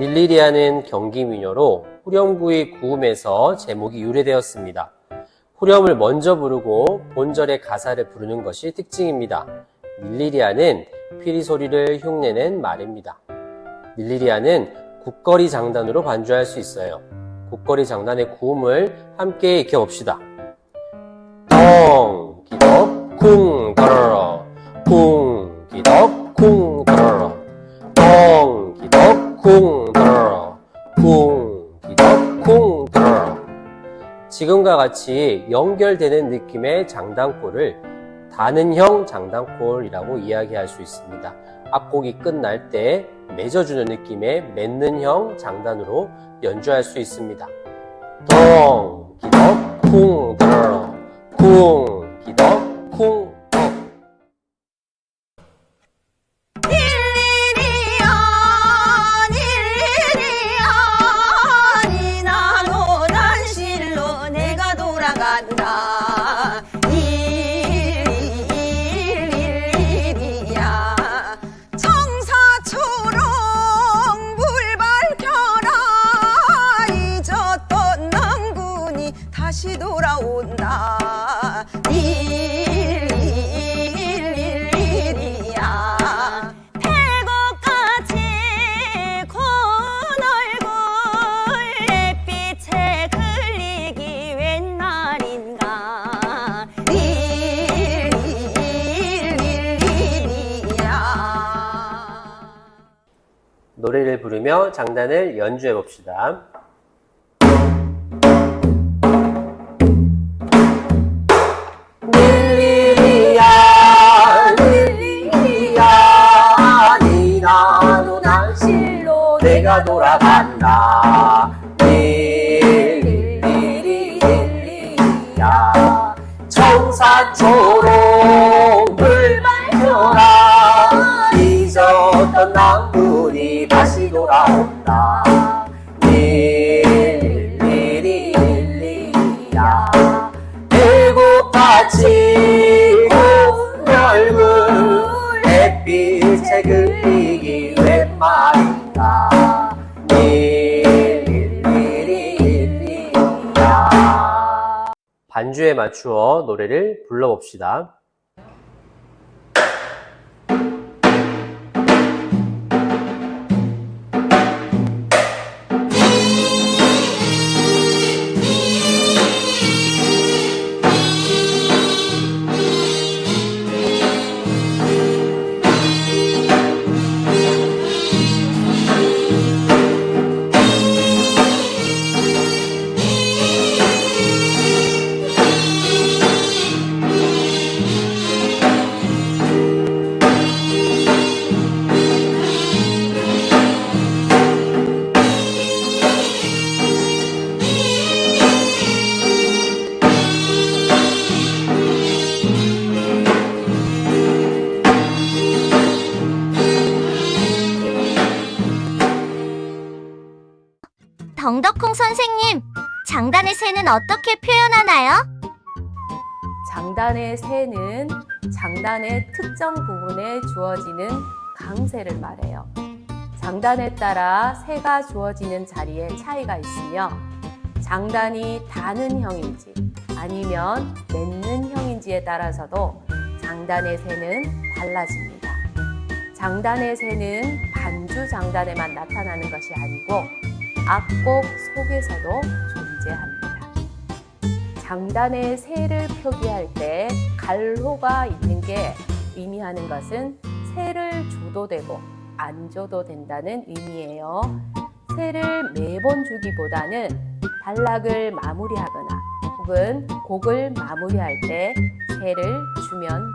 닐리리아는 경기 민요로 후렴구의 구음에서 제목이 유래되었습니다. 후렴을 먼저 부르고 본절의 가사를 부르는 것이 특징입니다. 닐리리아는 피리 소리를 흉내낸 말입니다. 닐리리아는 국거리 장단으로 반주할 수 있어요. 국거리 장단의 구음을 함께 익혀봅시다. 기덕, 쿵, 더러러. 지금과 같이 연결되는 느낌의 장단골을 다는형 장단골이라고 이야기할 수 있습니다. 앞곡이 끝날 때 맺어주는 느낌의 맺는형 장단으로 연주할 수 있습니다. 덩, 기덕, 쿵, 더러러. 쿵, 노래를 부르며 장단을 연주해 봅시다. 내가 돌아간다 닐리리야 청사초롱 남군이 다시 돌아온다. 닐리리야. 배고파지. 온 얼굴 햇빛에 그리기 웬 말인가. 닐리리야. 반주에 맞추어 노래를 불러봅시다. 덩덕콩 선생님, 장단의 새는 어떻게 표현하나요? 장단의 새는 장단의 특정 부분에 주어지는 강세를 말해요. 장단에 따라 새가 주어지는 자리에 차이가 있으며 장단이 닿는 형인지 아니면 맺는 형인지에 따라서도 장단의 새는 달라집니다. 장단의 새는 반주 장단에만 나타나는 것이 아니고 악곡 속에서도 존재합니다. 장단의 새를 표기할 때 갈호가 있는 게 의미하는 것은 새를 줘도 되고 안 줘도 된다는 의미예요. 새를 매번 주기보다는 단락을 마무리하거나 혹은 곡을 마무리할 때 새를 주면